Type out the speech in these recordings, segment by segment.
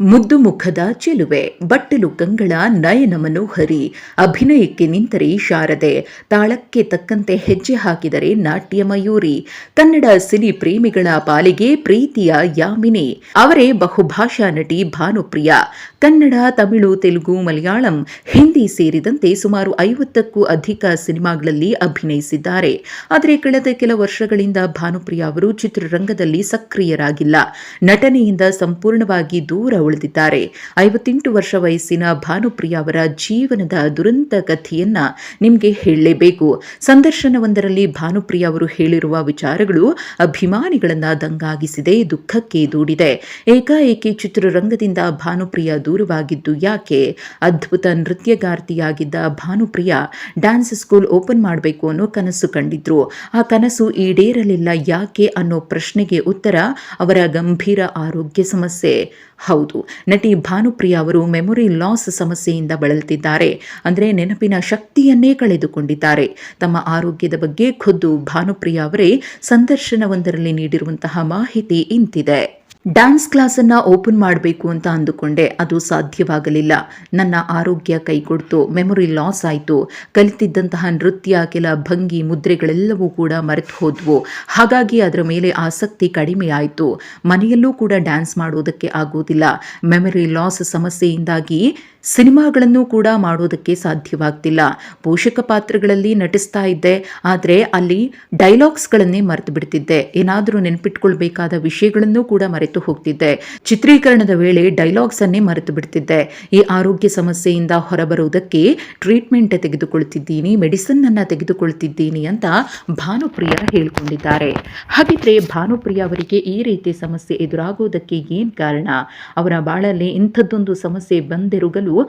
ಮುದ್ದು ಮುಖದ ಚೆಲುವೆ, ಬಟ್ಟಲು ಕಂಗಳ ನಯನ ಮನೋಹರಿ, ಅಭಿನಯಕ್ಕೆ ನಿಂತರೆ ಶಾರದೆ, ತಾಳಕ್ಕೆ ತಕ್ಕಂತೆ ಹೆಜ್ಜೆ ಹಾಕಿದರೆ ನಾಟ್ಯ ಮಯೂರಿ, ಕನ್ನಡ ಸಿನಿ ಪ್ರೇಮಿಗಳ ಪಾಲಿಗೆ ಪ್ರೀತಿಯ ಯಾಮಿನಿ, ಅವರೇ ಬಹುಭಾಷಾ ನಟಿ ಭಾನುಪ್ರಿಯ, ಕನ್ನಡ, ತಮಿಳು, ತೆಲುಗು, ಮಲಯಾಳಂ, ಹಿಂದಿ ಸೇರಿದಂತೆ ಸುಮಾರು ಐವತ್ತಕ್ಕೂ ಅಧಿಕ ಸಿನಿಮಾಗಳಲ್ಲಿ ಅಭಿನಯಿಸಿದ್ದಾರೆ. ಆದರೆ ಕಳೆದ ಕೆಲ ವರ್ಷಗಳಿಂದ ಭಾನುಪ್ರಿಯ ಅವರು ಚಿತ್ರರಂಗದಲ್ಲಿ ಸಕ್ರಿಯರಾಗಿಲ್ಲ. ನಟನೆಯಿಂದ ಸಂಪೂರ್ಣವಾಗಿ ದೂರ ಉಳಿದಿದ್ದಾರೆ. ಐವತ್ತೆಂಟು ವರ್ಷ ವಯಸ್ಸಿನ ಭಾನುಪ್ರಿಯ ಅವರ ಜೀವನದ ದುರಂತ ಕಥೆಯನ್ನ ನಿಮಗೆ ಹೇಳಲೇಬೇಕು. ಸಂದರ್ಶನವೊಂದರಲ್ಲಿ ಭಾನುಪ್ರಿಯ ಅವರು ಹೇಳಿರುವ ವಿಚಾರಗಳು ಅಭಿಮಾನಿಗಳನ್ನ ದಂಗಾಗಿಸಿದೆ, ದುಃಖಕ್ಕೆ ದೂಡಿದೆ. ಏಕಾಏಕಿ ಚಿತ್ರರಂಗದಿಂದ ಭಾನುಪ್ರಿಯ ದೂರವಾಗಿದ್ದು ಯಾಕೆ? ಅದ್ಭುತ ನೃತ್ಯಗಾರ್ತಿಯಾಗಿದ್ದ ಭಾನುಪ್ರಿಯ ಡ್ಯಾನ್ಸ್ ಸ್ಕೂಲ್ ಓಪನ್ ಮಾಡಬೇಕು ಅನ್ನೋ ಕನಸು ಕಂಡಿದ್ರು. ಆ ಕನಸು ಈಡೇರಲಿಲ್ಲ ಯಾಕೆ ಅನ್ನೋ ಪ್ರಶ್ನೆಗೆ ಉತ್ತರ ಅವರ ಗಂಭೀರ ಆರೋಗ್ಯ ಸಮಸ್ಯೆ. ಹೌದು ನಟಿ ಭಾನುಪ್ರಿಯ ಅವರು ಮೆಮೊರಿ ಲಾಸ್ ಸಮಸ್ಯೆಯಿಂದ ಬಳಲುತ್ತಿದ್ದಾರೆ. ಅಂದರೆ ನೆನಪಿನ ಶಕ್ತಿಯನ್ನೇ ಕಳೆದುಕೊಂಡಿದ್ದಾರೆ. ತಮ್ಮ ಆರೋಗ್ಯದ ಬಗ್ಗೆ ಖುದ್ದು ಭಾನುಪ್ರಿಯ ಅವರೇ ಸಂದರ್ಶನವೊಂದರಲ್ಲಿ ನೀಡಿರುವಂತಹ ಮಾಹಿತಿ ಇಂತಿದೆ. ಡ್ಯಾನ್ಸ್ ಕ್ಲಾಸನ್ನು ಓಪನ್ ಮಾಡಬೇಕು ಅಂತ ಅಂದುಕೊಂಡೆ. ಅದು ಸಾಧ್ಯವಾಗಲಿಲ್ಲ. ನನ್ನ ಆರೋಗ್ಯ ಕೈಕೊಡ್ತು. ಮೆಮೊರಿ ಲಾಸ್ ಆಯಿತು. ಕಲಿತಿದ್ದಂತಹ ನೃತ್ಯ, ಕೆಲ ಭಂಗಿ ಮುದ್ರೆಗಳೆಲ್ಲವೂ ಕೂಡ ಮರೆತು ಹೋದ್ವು. ಹಾಗಾಗಿ ಅದರ ಮೇಲೆ ಆಸಕ್ತಿ ಕಡಿಮೆ ಆಯಿತು. ಮನೆಯಲ್ಲೂ ಕೂಡ ಡ್ಯಾನ್ಸ್ ಮಾಡೋದಕ್ಕೆ ಆಗೋದಿಲ್ಲ. ಮೆಮೊರಿ ಲಾಸ್ ಸಮಸ್ಯೆಯಿಂದಾಗಿ ಸಿನಿಮಾಗಳನ್ನು ಕೂಡ ಮಾಡೋದಕ್ಕೆ ಸಾಧ್ಯವಾಗ್ತಿಲ್ಲ. ಪೋಷಕ ಪಾತ್ರಗಳಲ್ಲಿ ನಟಿಸ್ತಾ ಇದ್ದೆ. ಆದರೆ ಅಲ್ಲಿ ಡೈಲಾಗ್ಸ್ಗಳನ್ನೇ ಮರೆತು ಬಿಡ್ತಿದ್ದೆ. ಏನಾದರೂ ನೆನಪಿಟ್ಕೊಳ್ಬೇಕಾದ ವಿಷಯಗಳನ್ನು ಕೂಡ ಮರೆತು ಹೋಗ್ತಿದ್ದೆ. ಚಿತ್ರೀಕರಣದ ವೇಳೆ ಡೈಲಾಗ್ಸ್ ಅನ್ನೇ ಮರೆತು ಬಿಡ್ತಿದ್ದೆ. ಈ ಆರೋಗ್ಯ ಸಮಸ್ಯೆಯಿಂದ ಹೊರಬರುವುದಕ್ಕೆ ಟ್ರೀಟ್ಮೆಂಟ್ ತೆಗೆದುಕೊಳ್ತಿದ್ದೀನಿ ಮೆಡಿಸಿನ್ ಅನ್ನ ತೆಗೆದುಕೊಳ್ತಿದ್ದೀನಿ ಅಂತ ಭಾನುಪ್ರಿಯ ಹೇಳಿಕೊಂಡಿದ್ದಾರೆ. ಹಾಗಿದ್ರೆ ಭಾನುಪ್ರಿಯ ಅವರಿಗೆ ಈ ರೀತಿ ಸಮಸ್ಯೆ ಎದುರಾಗುವುದಕ್ಕೆ ಏನು ಕಾರಣ? ಅವರ ಬಾಳಲ್ಲಿ ಇಂಥದ್ದೊಂದು ಸಮಸ್ಯೆ ಬಂದಿರುಗಲು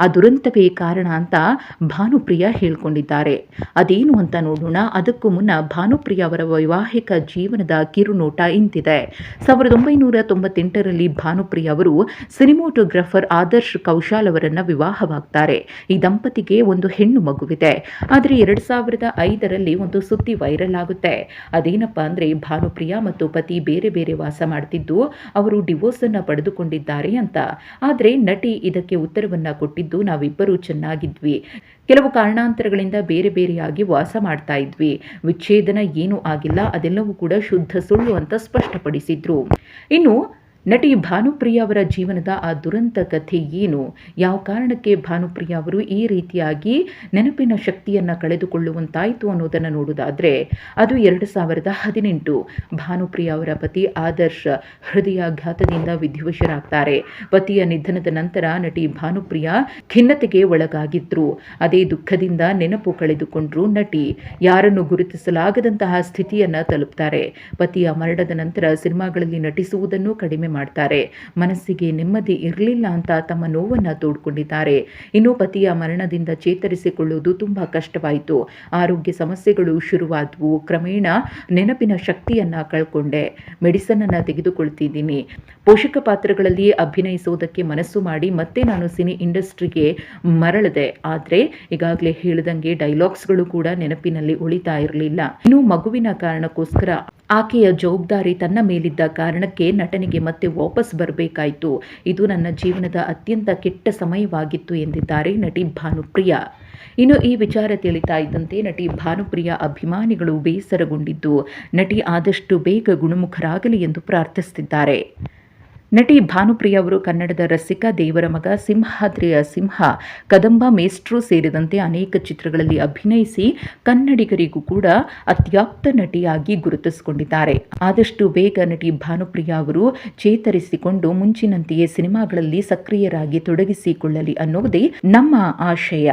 ಆ ದುರಂತವೇ ಕಾರಣ ಅಂತ ಭಾನುಪ್ರಿಯ ಹೇಳ್ಕೊಂಡಿದ್ದಾರೆ. ಅದೇನು ಅಂತ ನೋಡೋಣ. ಅದಕ್ಕೂ ಮುನ್ನ ಭಾನುಪ್ರಿಯ ಅವರ ವೈವಾಹಿಕ ಜೀವನದ ಕಿರುನೋಟ ಇಂತಿದೆ. ಸಾವಿರದ ಒಂಬೈನೂರ ತೊಂಬತ್ತೆಂಟರಲ್ಲಿ ಭಾನುಪ್ರಿಯ ಅವರು ಸಿನಿಮೋಟೋಗ್ರಾಫರ್ ಆದರ್ಶ್ ಕೌಶಾಲ್ ಅವರನ್ನು ವಿವಾಹವಾಗ್ತಾರೆ. ಈ ದಂಪತಿಗೆ ಒಂದು ಹೆಣ್ಣು ಮಗುವಿದೆ. ಆದರೆ ಎರಡು ಸಾವಿರದ ಐದರಲ್ಲಿ ಒಂದು ಸುದ್ದಿ ವೈರಲ್ ಆಗುತ್ತೆ. ಅದೇನಪ್ಪ ಅಂದ್ರೆ ಭಾನುಪ್ರಿಯ ಮತ್ತು ಪತಿ ಬೇರೆ ಬೇರೆ ವಾಸ ಮಾಡ್ತಿದ್ದು, ಅವರು ಡಿವೋರ್ಸ್ ಅನ್ನ ಪಡೆದುಕೊಂಡಿದ್ದಾರೆ ಅಂತ. ಆದರೆ ನಟಿ ಇದಕ್ಕೆ ಉತ್ತರವನ್ನ ಕೊಟ್ಟಿದ್ದು, ನಾವಿಬ್ಬರೂ ಚೆನ್ನಾಗಿದ್ವಿ. ಕೆಲವು ಕಾರಣಾಂತರಗಳಿಂದ ಬೇರೆ ಬೇರೆಯಾಗಿ ವಾಸ ಮಾಡ್ತಾ ಇದ್ವಿ. ವಿಚ್ಛೇದನ ಏನೂ ಆಗಿಲ್ಲ, ಅದೆಲ್ಲವೂ ಕೂಡ ಶುದ್ಧ ಸುಳ್ಳು ಅಂತ ಸ್ಪಷ್ಟಪಡಿಸಿದ್ರು. ಇನ್ನು ನಟಿ ಭಾನುಪ್ರಿಯ ಅವರ ಜೀವನದ ಆ ದುರಂತ ಕಥೆ ಏನು? ಯಾವ ಕಾರಣಕ್ಕೆ ಭಾನುಪ್ರಿಯ ಅವರು ಈ ರೀತಿಯಾಗಿ ನೆನಪಿನ ಶಕ್ತಿಯನ್ನು ಕಳೆದುಕೊಳ್ಳುವಂತಾಯಿತು ಅನ್ನೋದನ್ನು ನೋಡೋದಾದರೆ ಅದು ಎರಡು ಸಾವಿರದ ಹದಿನೆಂಟು. ಭಾನುಪ್ರಿಯ ಅವರ ಪತಿ ಆದರ್ಶ ಹೃದಯಾಘಾತದಿಂದ ವಿಧಿವಶರಾಗ್ತಾರೆ ಪತಿಯ ನಿಧನದ ನಂತರ ನಟಿ ಭಾನುಪ್ರಿಯ ಖಿನ್ನತೆಗೆ ಒಳಗಾಗಿದ್ರು. ಅದೇ ದುಃಖದಿಂದ ನೆನಪು ಕಳೆದುಕೊಂಡ್ರು ನಟಿ. ಯಾರನ್ನು ಗುರುತಿಸಲಾಗದಂತಹ ಸ್ಥಿತಿಯನ್ನು ತಲುಪ್ತಾರೆ. ಪತಿಯ ಮರಣದ ನಂತರ ಸಿನಿಮಾಗಳಲ್ಲಿ ನಟಿಸುವುದನ್ನು ಕಡಿಮೆ ಮಾಡ್ತಾರೆ. ಮನಸ್ಸಿಗೆ ನೆಮ್ಮದಿ ಇರಲಿಲ್ಲ ಅಂತ ತಮ್ಮ ನೋವನ್ನು ತೋಡ್ಕೊಂಡಿದ್ದಾರೆ. ಇನ್ನು ಪತಿಯ ಮರಣದಿಂದ ಚೇತರಿಸಿಕೊಳ್ಳುವುದು ತುಂಬ ಕಷ್ಟವಾಯಿತು. ಆರೋಗ್ಯ ಸಮಸ್ಯೆಗಳು ಶುರುವಾದವು. ಕ್ರಮೇಣ ನೆನಪಿನ ಶಕ್ತಿಯನ್ನು ಕಳ್ಕೊಂಡೆ. ಮೆಡಿಸನನ್ನು ತೆಗೆದುಕೊಳ್ತಿದ್ದೀನಿ. ಪೋಷಕ ಪಾತ್ರಗಳಲ್ಲಿ ಅಭಿನಯಿಸುವುದಕ್ಕೆ ಮನಸ್ಸು ಮಾಡಿ ಮತ್ತೆ ನಾನು ಸಿನಿ ಇಂಡಸ್ಟ್ರಿಗೆ ಮರಳದೆ. ಆದರೆ ಈಗಾಗಲೇ ಹೇಳಿದಂಗೆ ಡೈಲಾಗ್ಸ್ಗಳು ಕೂಡ ನೆನಪಿನಲ್ಲಿ ಉಳಿತಾ ಇರಲಿಲ್ಲ. ಇನ್ನು ಮಗುವಿನ ಕಾರಣಕ್ಕೋಸ್ಕರ ಆಕೆಯ ಜವಾಬ್ದಾರಿ ತನ್ನ ಮೇಲಿದ್ದ ಕಾರಣಕ್ಕೆ ನಟನೆಗೆ ಮತ್ತೆ ವಾಪಸ್ ಬರಬೇಕಾಯಿತು. ಇದು ನನ್ನ ಜೀವನದ ಅತ್ಯಂತ ಕೆಟ್ಟ ಸಮಯವಾಗಿತ್ತು ಎಂದಿದ್ದಾರೆ ನಟಿ ಭಾನುಪ್ರಿಯ. ಇನ್ನು ಈ ವಿಚಾರ ತಿಳಿತಾ ಇದ್ದಂತೆ ನಟಿ ಭಾನುಪ್ರಿಯ ಅಭಿಮಾನಿಗಳು ಬೇಸರಗೊಂಡಿದ್ದು, ನಟಿ ಆದಷ್ಟು ಬೇಗ ಗುಣಮುಖರಾಗಲಿ ಎಂದು ಪ್ರಾರ್ಥಿಸುತ್ತಿದ್ದಾರೆ. ನಟಿ ಭಾನುಪ್ರಿಯ ಅವರು ಕನ್ನಡದ ರಸಿಕ ದೇವರ ಮಗ ಸಿಂಹಾದ್ರಿಯ ಸಿಂಹ, ಕದಂಬ ಮೇಸ್ಟ್ರು ಸೇರಿದಂತೆ ಅನೇಕ ಚಿತ್ರಗಳಲ್ಲಿ ಅಭಿನಯಿಸಿ ಕನ್ನಡಿಗರಿಗೂ ಕೂಡ ಅತ್ಯಾಪ್ತ ನಟಿಯಾಗಿ ಗುರುತಿಸಿಕೊಂಡಿದ್ದಾರೆ. ಆದಷ್ಟು ಬೇಗ ನಟಿ ಭಾನುಪ್ರಿಯ ಅವರು ಚೇತರಿಸಿಕೊಂಡು ಮುಂಚಿನಂತೆಯೇ ಸಿನಿಮಾಗಳಲ್ಲಿ ಸಕ್ರಿಯರಾಗಿ ತೊಡಗಿಸಿಕೊಳ್ಳಲಿ ಅನ್ನೋದೇ ನಮ್ಮ ಆಶಯ.